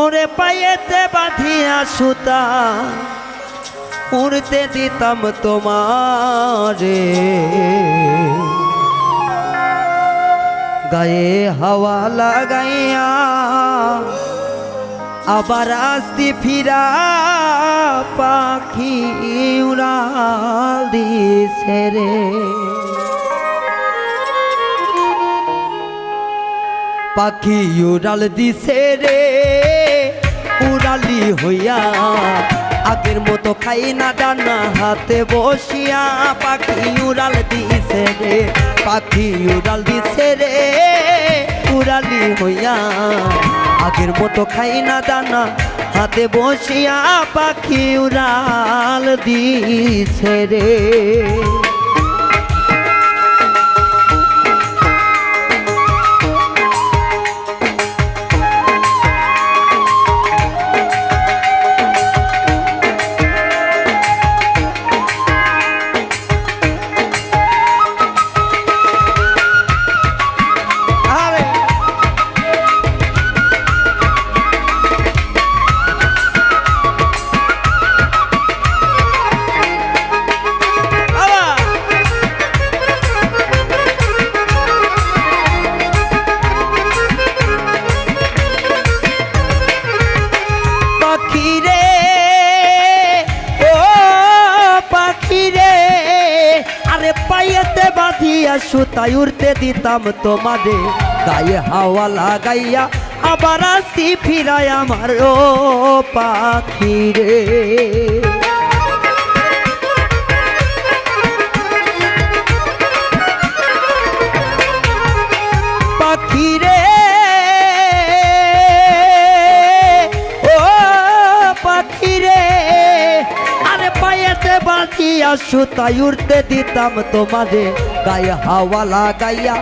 ওরে পায়েতে বাঁধিয়া সুতা, উড়তে দিতাম তোমারে। গায়ে হাওয়া লাগাইয়া আবার আসতি ফিরা, পাখি উড়াল দিছে রে। পাখি উড়াল দিছে রে। উড়ালি হইয়া আগের মতো খাই না ডানা হাতে বসিয়া পাখি উড়াল দিছে রে, পাখি উড়াল দিছে রে। উড়ালি হইয়া আগের মতো খাই না দানা হাতে বসিয়া পাখি উড়াল দিছে রে। পাইয়েতে বাঁধিয়া সুতাই উড়তে দিতাম তোমারে গায়ে হাওয়া লাগাইয়া আবার আসি ফিরায় আমার ও পাখি রে আরে পায়েতে বাঁধিয়া সুতাই উড়তে দিতাম তোমারে। গায়ে হাওয়া লাগাইয়া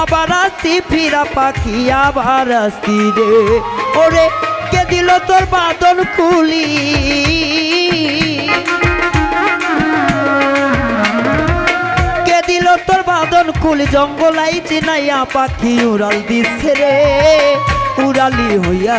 আবার আসি, ফিরা পাখি, আবার আসি রে। ওরে, কে দিল তোর বাদন খুলি? কে দিল তোর বাদন কুলি জঙ্গলাই চিনাইয়া পাখি উড়াল দিচ্ছে রে। উড়ালি হইয়া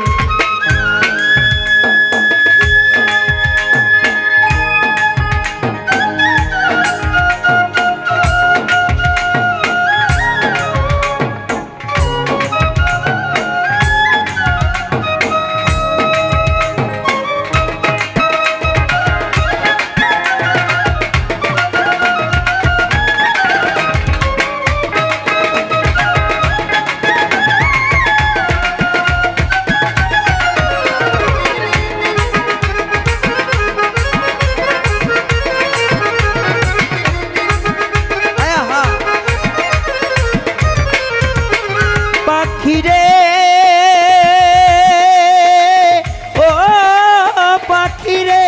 পাখি রে ও পাখিরে।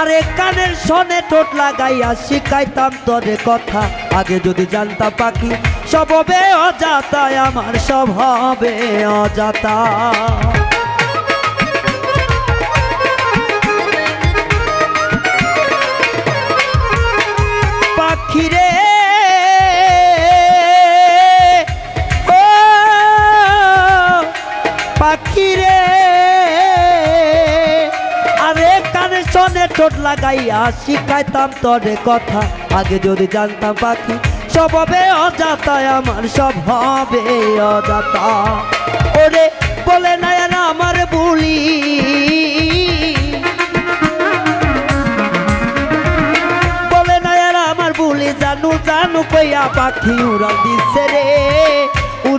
আরে কানের সনে টোট লাগাইয়া শিখাইতাম তোরে কথা। আগে যদি জানতাম পাখি, সব হবে অজাতায়, আমার সব হবে অজাতা। ঠোঁট লাগাইয়া শিখাইতাম তোরে কথা। আগে যদি জানতাম পাখি স্বভাবে অজাতা, আমার স্বভাবে অজাতা। ওরে বলে না আমার বুলি। বলে না আমার বুলি, জানু জানু কইয়া পাখি উড়াল দিছে রে।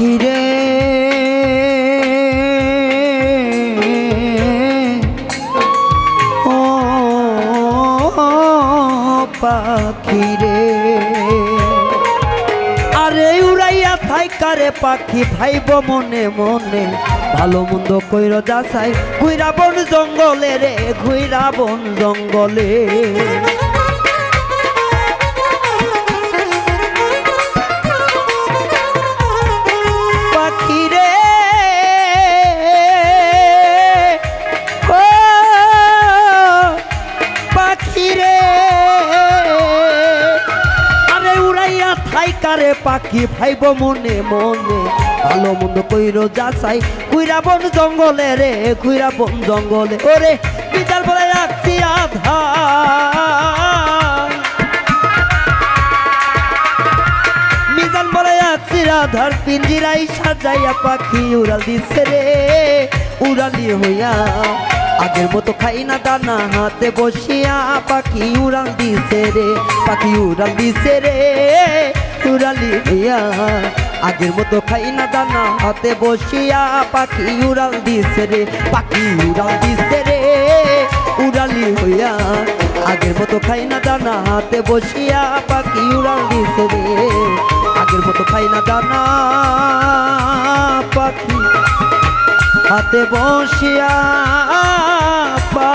ঘিরে ও পাখি রে। আরে উড়াইয়া থাই কারে পাখি, ভাইব মনে মনে। ভালো মন্দ কইর যাচাই, ঘুইরা বন জঙ্গলে রে, ঘুইরা বন জঙ্গলে। পাখি ভাইব মনে মনে। ভালো মন্দ কইর যাচাই। কুইরা বন জঙ্গলে রে, কুইরা বন জঙ্গলে। ওরে, বিদাল বলে রাখছি আধা পিঞ্জিরাই সাজাইয়া পাখি উড়াল দিচ্ছে রে, উড়ালি হইয়া। আগের মতো খাই না দানা হাতে বসিয়া পাখি উড়াল দিছে রে, পাখি উড়াল দিছে রে। উড়ালি হইয়া আগের মতো খাই না দানা হাতে বসিয়া, পাখি উড়াল দিছে রে, পাখি উড়াল দিছে রে। উড়ালি হইয়া, আগের মতো খাই না দানা হাতে বসিয়া, পাখি উড়াল দিছে রে। আগের মতো খাই না দানা পাখি হাতে বসিয়া পা